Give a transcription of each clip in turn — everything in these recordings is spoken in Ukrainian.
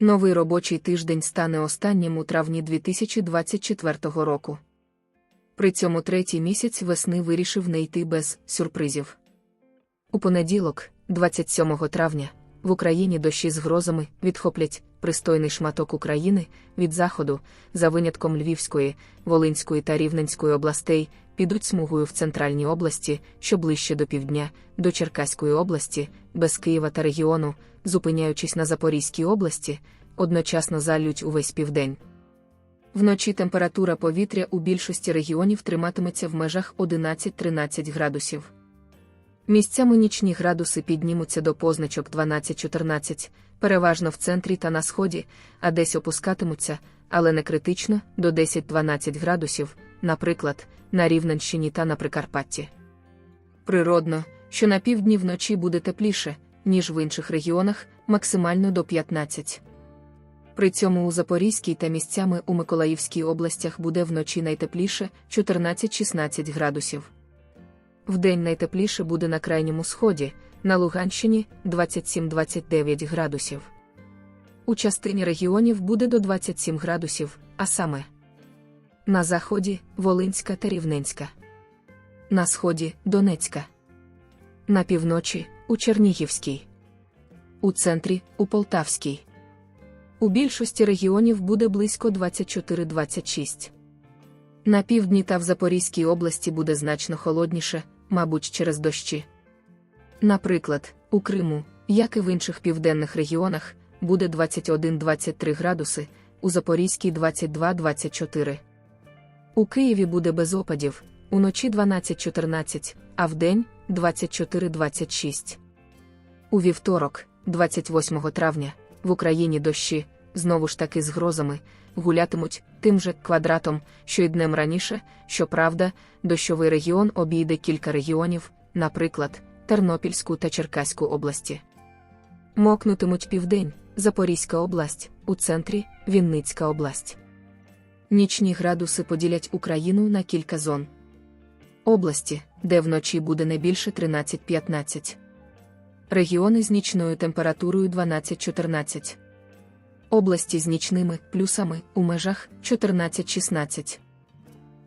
Новий робочий тиждень стане останнім у травні 2024 року. При цьому третій місяць весни вирішив не йти без сюрпризів. У понеділок, 27 травня, в Україні дощі з грозами відхоплять пристойний шматок України від заходу, за винятком Львівської, Волинської та Рівненської областей, підуть смугою в центральній області, що ближче до півдня, до Черкаської області, без Києва та регіону, зупиняючись на Запорізькій області, одночасно залють увесь південь. Вночі температура повітря у більшості регіонів триматиметься в межах 11-13 градусів. Місцями нічні градуси піднімуться до позначок 12-14, переважно в центрі та на сході, а десь опускатимуться, але не критично, до 10-12 градусів, наприклад, на Рівненщині та на Прикарпатті. Природно, що на півдні вночі буде тепліше, ніж в інших регіонах, максимально до 15. При цьому у Запорізькій та місцями у Миколаївській областях буде вночі найтепліше 14-16 градусів. Вдень найтепліше буде на крайньому сході, на Луганщині 27-29 градусів. У частині регіонів буде до 27 градусів, а саме на заході Волинська та Рівненська, на сході Донецька, на півночі у Чернігівській, у центрі у Полтавській. У більшості регіонів буде близько 24-26. На півдні та в Запорізькій області буде значно холодніше, мабуть, через дощі. Наприклад, у Криму, як і в інших південних регіонах, буде 21-23 градуси, у Запорізькій 22-24. У Києві буде без опадів, уночі 12-14, а вдень 24-26. У вівторок, 28 травня, в Україні дощі, знову ж таки з грозами, гулятимуть тим же квадратом, що й днем раніше, щоправда, дощовий регіон обійде кілька регіонів, наприклад, Тернопільську та Черкаську області. Мокнутимуть південь, Запорізька область, у центрі Вінницька область. Нічні градуси поділять Україну на кілька зон. Області, де вночі буде не більше 13-15. Регіони з нічною температурою 12-14. Області з нічними плюсами у межах 14-16.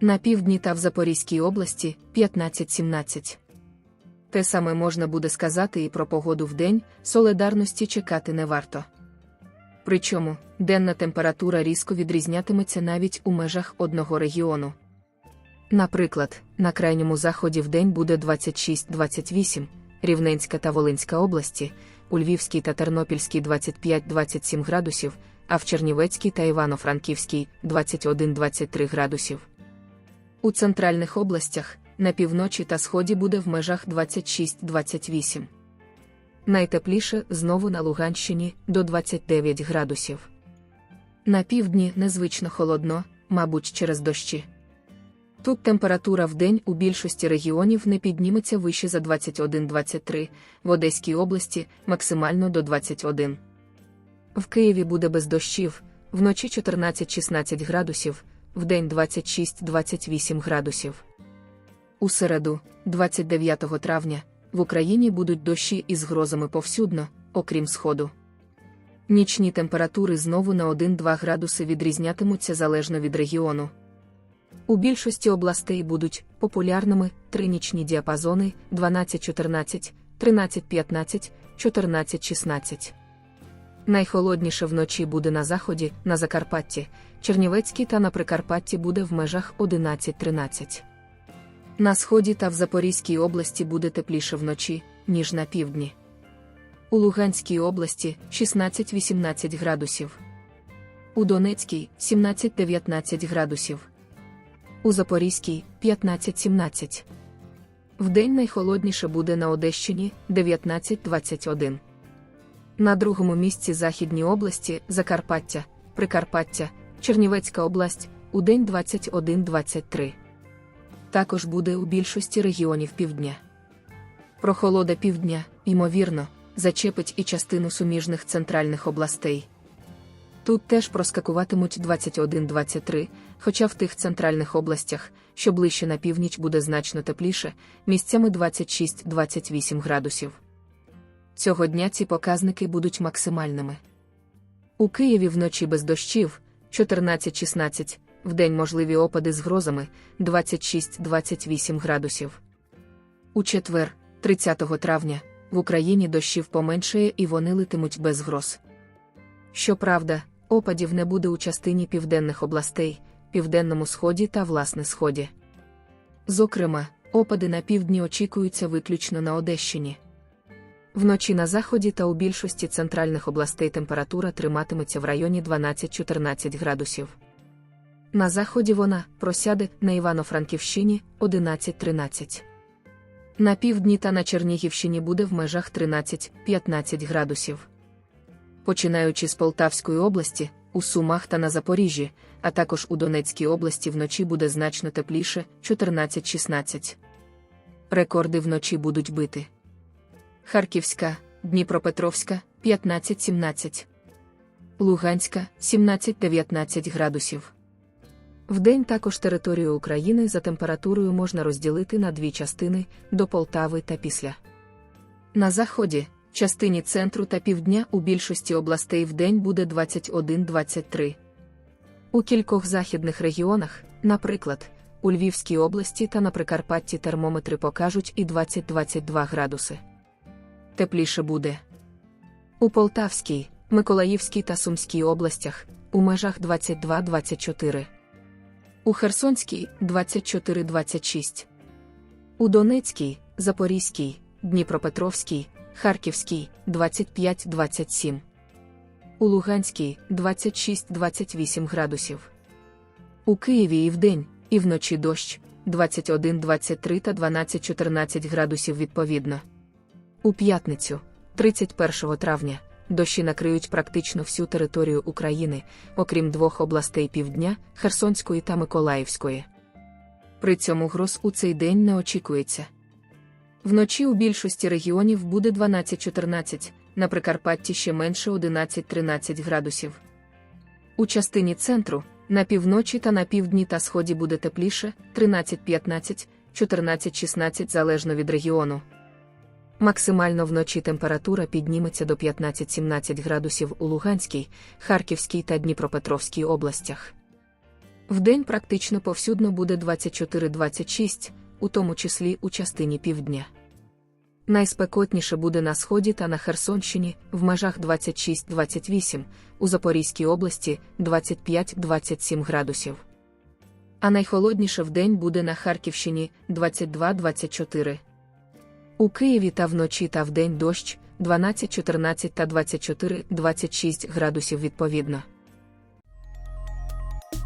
На півдні та в Запорізькій області 15-17. Те саме можна буде сказати і про погоду в день, солидарності чекати не варто. Причому денна температура різко відрізнятиметься навіть у межах одного регіону. Наприклад, на крайньому заході в день буде 26-28, Рівненська та Волинська області, у Львівській та Тернопільській 25-27 градусів, а в Чернівецькій та Івано-Франківській 21-23 градусів. У центральних областях на півночі та сході буде в межах 26-28. Найтепліше знову на Луганщині до 29 градусів. На півдні незвично холодно, мабуть, через дощі. Тут температура в день у більшості регіонів не підніметься вище за 21-23, в Одеській області максимально до 21. В Києві буде без дощів, вночі 14-16 градусів, вдень 26-28 градусів. У середу, 29 травня, в Україні будуть дощі із грозами повсюдно, окрім сходу. Нічні температури знову на 1-2 градуси відрізнятимуться залежно від регіону. У більшості областей будуть популярними три нічні діапазони 12-14, 13-15, 14-16. Найхолодніше вночі буде на заході, на Закарпатті, Чернівецькій та на Прикарпатті буде в межах 11-13. На сході та в Запорізькій області буде тепліше вночі, ніж на півдні. У Луганській області 16-18 градусів. У Донецькій 17-19 градусів. У Запорізькій 15-17. Вдень найхолодніше буде на Одещині 19-21. На другому місці Західні області Закарпаття, Прикарпаття, Чернівецька область у день 21-23. Також буде у більшості регіонів півдня. Прохолода півдня, ймовірно, зачепить і частину суміжних центральних областей. Тут теж проскакуватимуть 21-23, хоча в тих центральних областях, що ближче на північ буде значно тепліше, місцями 26-28 градусів. Цього дня ці показники будуть максимальними. У Києві вночі без дощів 14-16, вдень можливі опади з грозами 26-28 градусів. У четвер, 30 травня, в Україні дощів поменшає і вони литимуть без гроз. Щоправда, опадів не буде у частині південних областей, південному сході та власне сході. Зокрема, опади на півдні очікуються виключно на Одещині. Вночі на заході та у більшості центральних областей температура триматиметься в районі 12-14 градусів. На заході вона просяде на Івано-Франківщині 11-13. На півдні та на Чернігівщині буде в межах 13-15 градусів. Починаючи з Полтавської області, у Сумах та на Запоріжжі, а також у Донецькій області вночі буде значно тепліше 14-16. Рекорди вночі будуть бити. Харківська, Дніпропетровська 15-17. Луганська 17-19 градусів. Вдень також територію України за температурою можна розділити на дві частини до Полтави та після. На заході, частині центру та півдня у більшості областей вдень буде 21-23. У кількох західних регіонах, наприклад, у Львівській області та на Прикарпатті термометри покажуть і 20-22 градуси. Тепліше буде. У Полтавській, Миколаївській та Сумській областях у межах 22-24. У Херсонській 24-26. У Донецькій, Запорізькій, Дніпропетровській, Харківській 25-27. У Луганській 26-28 градусів. У Києві і вдень, і вночі дощ 21-23 та 12-14 градусів відповідно. У п'ятницю, 31 травня, дощі накриють практично всю територію України, окрім двох областей півдня Херсонської та Миколаївської. При цьому гроз у цей день не очікується. Вночі у більшості регіонів буде 12-14, на Прикарпатті ще менше 11-13 градусів. У частині центру, на півночі та на півдні та сході буде тепліше 13-15, 14-16 залежно від регіону. Максимально вночі температура підніметься до 15-17 градусів у Луганській, Харківській та Дніпропетровській областях. Вдень практично повсюдно буде 24-26, у тому числі у частині півдня. Найспекотніше буде на сході та на Херсонщині в межах 26-28, у Запорізькій області 25-27 градусів. А найхолодніше вдень буде на Харківщині 22-24. У Києві та вночі та вдень дощ 12-14 та 24-26 градусів відповідно.